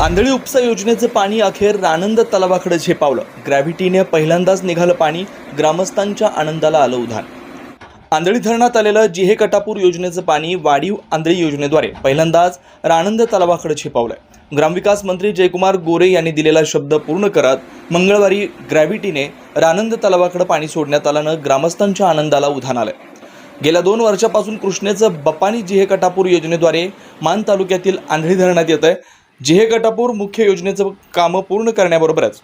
आंधळी उपसा योजनेचं पाणी अखेर रानंद तलावाकडे झेपावलं. ग्रॅव्हिटीने पहिल्यांदाच निघालं पाणी ग्रामस्थांच्या आनंदाला आलं उधाण. आंधळी धरणात आलेलं जिहे कटापूर योजनेचं पाणी वाढीव आंधळी योजनेद्वारे पहिल्यांदाच रानंद तलावाकडे झेपावलंय. ग्रामविकास मंत्री जयकुमार गोरे यांनी दिलेला शब्द पूर्ण करत मंगळवारी ग्रॅव्हिटीने रानंद तलावाकडे पाणी सोडण्यात आल्यानं ग्रामस्थांच्या आनंदाला उधाण आलं गेल्या दोन वर्षापासून कृष्णेचं बपानी जिहे कटापूर योजनेद्वारे मान तालुक्यातील आंधळी धरणात येत आहे जिहे गटापूर मुख्य योजनेचं कामं पूर्ण करण्याबरोबरच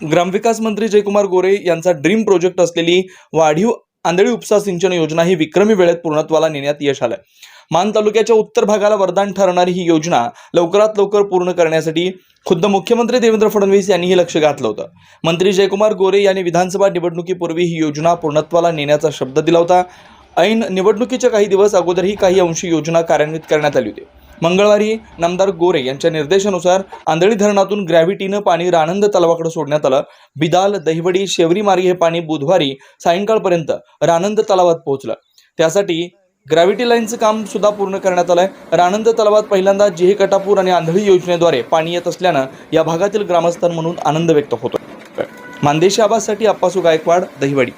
ग्रामविकास मंत्री जयकुमार गोरे यांचा ड्रीम प्रोजेक्ट असलेली वाढीव आंधळी उपसा सिंचन योजना ही विक्रमी वेळेत पूर्णत्वाला नेण्यात यश आलं मान तालुक्याच्या उत्तर भागाला वरदान ठरणारी ही योजना लवकरात लवकर पूर्ण करण्यासाठी खुद्द मुख्यमंत्री देवेंद्र फडणवीस यांनीही लक्ष घातलं होतं. मंत्री जयकुमार गोरे यांनी विधानसभा निवडणुकीपूर्वी ही योजना पूर्णत्वाला नेण्याचा शब्द दिला होता. ऐन निवडणुकीच्या काही दिवस अगोदरही काही अंशी योजना कार्यान्वित करण्यात आली होती. मंगळवारी नामदार गोरे यांच्या निर्देशानुसार आंधळी धरणातून ग्रॅव्हिटीनं पाणी रानंद तलावाकडे सोडण्यात आलं. बिदाल दहिवडी शेवरी मार्गे हे पाणी बुधवारी सायंकाळपर्यंत रानंद तलावात पोहोचलं. त्यासाठी ग्रॅव्हिटी लाईनचं काम सुद्धा पूर्ण करण्यात आलंय. राणंद तलावात पहिल्यांदा जिहे कटापूर आणि आंधळी योजनेद्वारे पाणी येत असल्यानं या भागातील ग्रामस्थांमधून आनंद व्यक्त होतो मानदेशी आवाजसाठी अप्पासू गायकवाड दहिवडी.